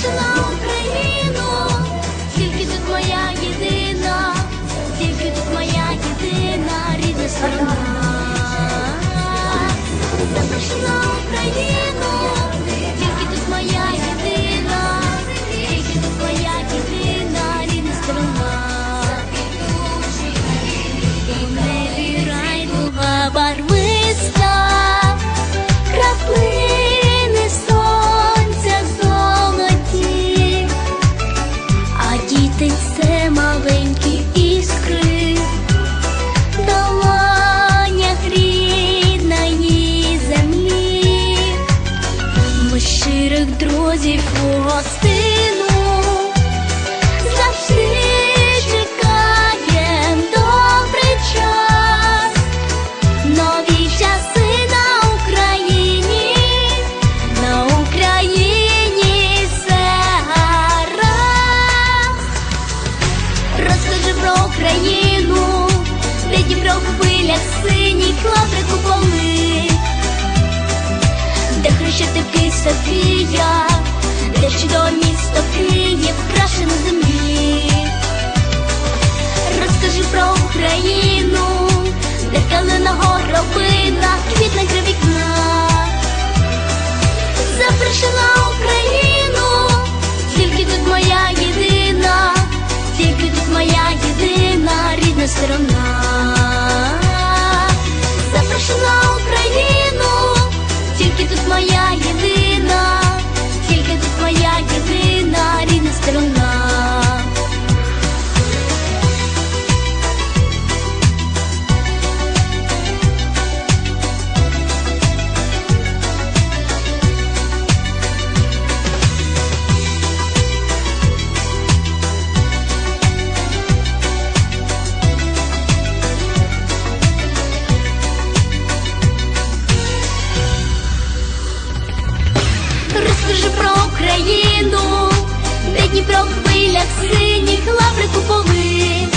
Запрошена синіх лаври де хрещатики Софія, де чудове місто Київ, краше на землі. Розкажи про Україну, де калина горобина, квітне край вікна. Запрошена Україну, тільки тут моя єдина, тільки тут моя єдина рідна сторона. Україну, де Дніпро в хвилях синіх лаври куполи,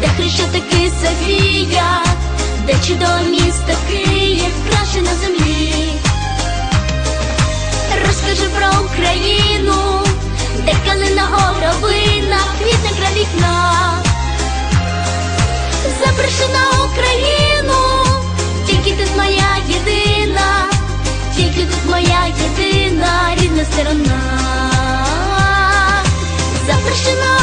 де хрещатики Софія, де чудо місто Київ, сторона. Запрещено